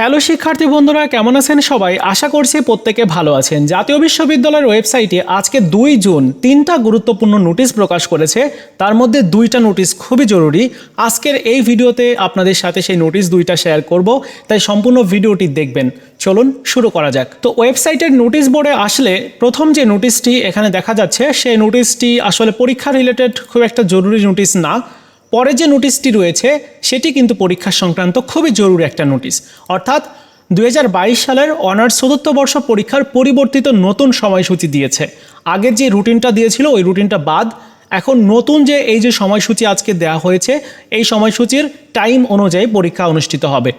Hello শিক্ষার্থী বন্ধুরা, কেমন আছেন সবাই? আশা করছি প্রত্যেকে ভালো আছেন। জাতীয় বিশ্ববিদ্যালয়ের ওয়েবসাইটে আজকে দুই জুন তিনটা গুরুত্বপূর্ণ নোটিশ প্রকাশ করেছে। তার মধ্যে দুইটা নোটিশ খুবই জরুরি। আজকের এই ভিডিওতে আপনাদের সাথে সেই নোটিশ দুইটা শেয়ার করব, তাই সম্পূর্ণ ভিডিওটি দেখবেন। চলুন শুরু করা যাক। তো ওয়েবসাইটের নোটিশ বোর্ডে আসলে প্রথম যে নোটিশটি এখানে দেখা যাচ্ছে, সেই নোটিশটি আসলে পরীক্ষা রিলেটেড খুব একটা জরুরি নোটিশ না। পরে যে নোটিশটি রয়েছে, সেটি কিন্তু পরীক্ষা সংক্রান্ত খুবই জরুরি একটা নোটিশ অর্থাৎ দু হাজার বাইশ সালের অনার্স চতুর্থ বর্ষ পরীক্ষার পরিবর্তিত নতুন সময়সূচি দিয়েছে। আগের যে রুটিনটা দিয়েছিল, ওই রুটিনটা বাদ। এখন নতুন যে এই যে সময়সূচি আজকে দেওয়া হয়েছে, এই সময়সূচির টাইম অনুযায়ী পরীক্ষা অনুষ্ঠিত হবে।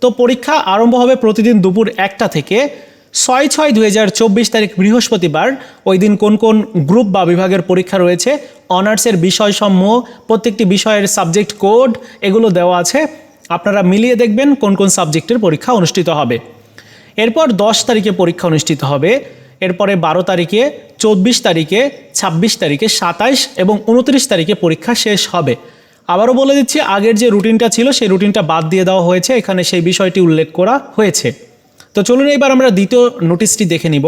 তো পরীক্ষা আরম্ভ হবে প্রতিদিন দুপুর একটা থেকে। ছয় ছয় দুই হাজার চব্বিশ তারিখ বৃহস্পতিবার ওই দিন কোন কোন গ্রুপ বা বিভাগের পরীক্ষা রয়েছে, অনার্সের বিষয়সমূহ, প্রত্যেকটি বিষয়ের সাবজেক্ট কোড, এগুলো দেওয়া আছে। আপনারা মিলিয়ে দেখবেন কোন কোন সাবজেক্টের পরীক্ষা অনুষ্ঠিত হবে। এরপর দশ তারিখে পরীক্ষা অনুষ্ঠিত হবে। এরপরে বারো তারিখে, চব্বিশ তারিখে, ছাব্বিশ তারিখে, সাতাইশ এবং উনত্রিশ তারিখে পরীক্ষা শেষ হবে। আবারও বলে দিচ্ছি, আগের যে রুটিনটা ছিল, সেই রুটিনটা বাদ দিয়ে দেওয়া হয়েছে। এখানে সেই বিষয়টি উল্লেখ করা হয়েছে। তো চলুন এবার আমরা দ্বিতীয় নোটিশটি দেখে নিব।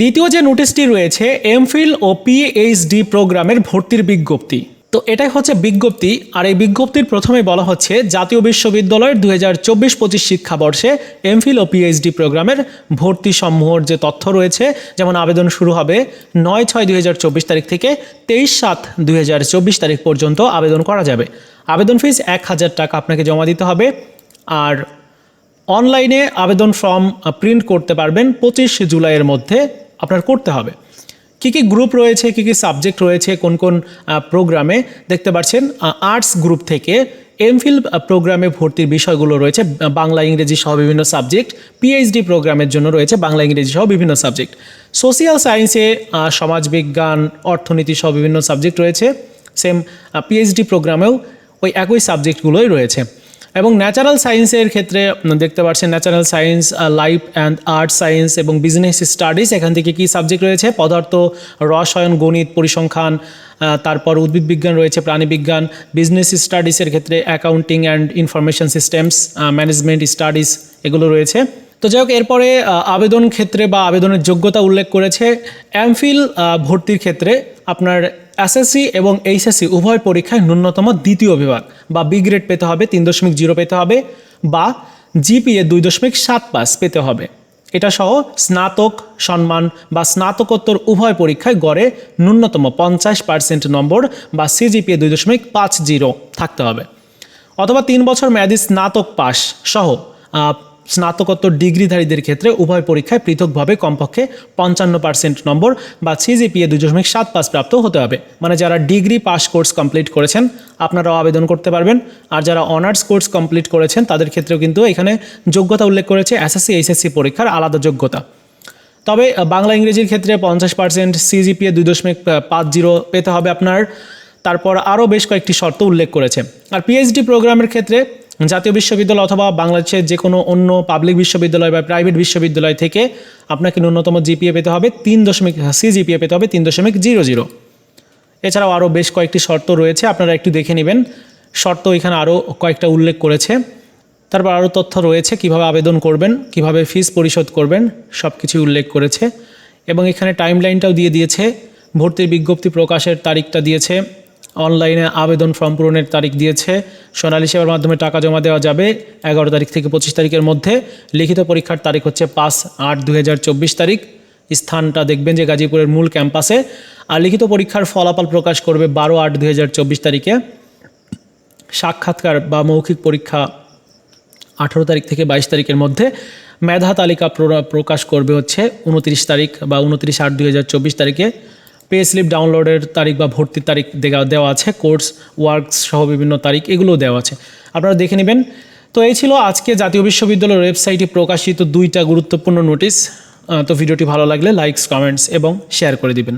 দ্বিতীয় যে নোটিশটি রয়েছে এমফিল ও পিএইচডি প্রোগ্রামের ভর্তির বিজ্ঞপ্তি। তো এটাই হচ্ছে বিজ্ঞপ্তি, আর এই বিজ্ঞপ্তির প্রথমে বলা হচ্ছে, জাতীয় বিশ্ববিদ্যালয়ের দু হাজার চব্বিশ পঁচিশ শিক্ষাবর্ষে এমফিল ও পিএইচডি প্রোগ্রামের ভর্তি সমূহর যে তথ্য রয়েছে, যেমন আবেদন শুরু হবে নয় ছয় দুই হাজার চব্বিশ তারিখ থেকে তেইশ সাত দুই হাজার চব্বিশ তারিখ পর্যন্ত আবেদন করা যাবে। আবেদন ফিস এক হাজার টাকা আপনাকে জমা দিতে হবে, আর অনলাইনে আবেদন ফর্ম প্রিন্ট করতে পারবেন পঁচিশ জুলাইয়ের মধ্যে আপনার করতে হবে। কী কী গ্রুপ রয়েছে, কী কী সাবজেক্ট রয়েছে, কোন কোন প্রোগ্রামে দেখতে পাচ্ছেন আর্টস গ্রুপ থেকে এমফিল প্রোগ্রামে ভর্তির বিষয়গুলো রয়েছে বাংলা, ইংরেজি সহ বিভিন্ন সাবজেক্ট, পিএইচডি প্রোগ্রামের জন্য রয়েছে বাংলা, ইংরেজি সহ বিভিন্ন সাবজেক্ট। সোশিয়াল সায়েন্সে সমাজবিজ্ঞান অর্থনীতি সহ বিভিন্ন সাবজেক্ট রয়েছে, সেম পিএইচডি প্রোগ্রামেও ওই একই সাবজেক্টগুলোই রয়েছে। এবং ন্যাচারাল সায়েন্সের ক্ষেত্রে দেখতে পাচ্ছেন natural science life and art science এবং বিজনেস স্টাডিজ এখান থেকে কী সাবজেক্ট রয়েছে? পদার্থ, রসায়ন, গণিত, পরিসংখ্যান তারপর উদ্ভিদ বিজ্ঞান রয়েছে প্রাণীবিজ্ঞান বিজনেস স্টাডিজের ক্ষেত্রে accounting and information systems management studies এগুলো রয়েছে। তো যাই হোক, এরপরে আবেদন ক্ষেত্রে বা আবেদনের যোগ্যতা উল্লেখ করেছে এমফিল ভর্তির ক্ষেত্রে আপনার এসএসসি এবং এইচএসসি উভয় পরীক্ষায় ন্যূনতম দ্বিতীয় বিভাগ বা বি গ্রেড পেতে হবে, তিন দশমিক জিরো পেতে হবে বা জিপিএ দুই দশমিক সাত পাস পেতে হবে। এটা সহ স্নাতক সম্মান বা স্নাতকোত্তর উভয় পরীক্ষায় গড়ে ন্যূনতম পঞ্চাশ পার্সেন্ট নম্বর বা সিজিপিএ দুই দশমিক পাঁচ জিরো থাকতে হবে। অথবা তিন বছর মেয়াদী স্নাতক পাস সহ স্নাতকোত্তর ডিগ্রিধারীদের ক্ষেত্রে উভয় পরীক্ষায় পৃথকভাবে কমপক্ষে পঞ্চান্ন পার্সেন্ট নম্বর বা সিজিপিএ দুই দশমিক সাত পাস প্রাপ্ত হতে হবে। মানে যারা ডিগ্রি পাস কোর্স কমপ্লিট করেছেন, আপনারাও আবেদন করতে পারবেন। আর যারা অনার্স কোর্স কমপ্লিট করেছেন, তাদের ক্ষেত্রেও কিন্তু এখানে যোগ্যতা উল্লেখ করেছে এসএসসি এইচএসসি পরীক্ষার আলাদা যোগ্যতা। তবে বাংলা ইংরেজির ক্ষেত্রে পঞ্চাশ পার্সেন্ট সিজিপিএ দুই দশমিক পাঁচ জিরো পেতে হবে আপনার। তারপর আরও বেশ কয়েকটি শর্ত উল্লেখ করেছে। আর পিএইচডি প্রোগ্রামের ক্ষেত্রে জাতীয় বিশ্ববিদ্যালয় অথবা বাংলাদেশের যে কোনো অন্য পাবলিক বিশ্ববিদ্যালয় বা প্রাইভেট বিশ্ববিদ্যালয় থেকে আপনাকে ন্যূনতম জিপিএ পেতে হবে তিন দশমিক সিজিপিএ পেতে হবে তিন দশমিক জিরো জিরো। এছাড়াও আরও বেশ কয়েকটি শর্ত রয়েছে, আপনারা একটু দেখে নেবেন। শর্ত এখানে আরও কয়েকটা উল্লেখ করেছে। তারপর আরও তথ্য রয়েছে, কীভাবে আবেদন করবেন, কীভাবে ফিস পরিশোধ করবেন সব কিছুই উল্লেখ করেছে। এবং এখানে টাইম লাইনটাও দিয়ে দিয়েছে, ভর্তির বিজ্ঞপ্তি প্রকাশের তারিখটা দিয়েছে। অনলাইনে আবেদন ফর্ম পূরণের তারিখ দিয়েছে। সোনালী সেবার মাধ্যমে টাকা জমা দেওয়া যাবে এগারো তারিখ থেকে পঁচিশ তারিখের মধ্যে। লিখিত পরীক্ষার তারিখ হচ্ছে পাঁচ আট দু তারিখ। স্থানটা দেখবেন যে গাজীপুরের মূল ক্যাম্পাসে। আর লিখিত পরীক্ষার ফলাফল প্রকাশ করবে বারো আট দু তারিখে। সাক্ষাৎকার বা মৌখিক পরীক্ষা আঠেরো তারিখ থেকে বাইশ তারিখের মধ্যে। মেধা তালিকা প্র- প্রকাশ করবে হচ্ছে উনত্রিশ তারিখ বা উনত্রিশ আট দুই তারিখে। পে স্লিপ ডাউনলোডের তারিখ বা ভর্তির তারিখ দেওয়া আছে কোর্স ওয়ার্কস সহ বিভিন্ন তারিখ এগুলোও দেওয়া আছে। আপনারা দেখে নেবেন। তো এই ছিল আজকে জাতীয় বিশ্ববিদ্যালয়ের ওয়েবসাইটে প্রকাশিত দুইটা গুরুত্বপূর্ণ নোটিশ তো ভিডিওটি ভালো লাগলে লাইকস কমেন্টস এবং শেয়ার করে দিবেন।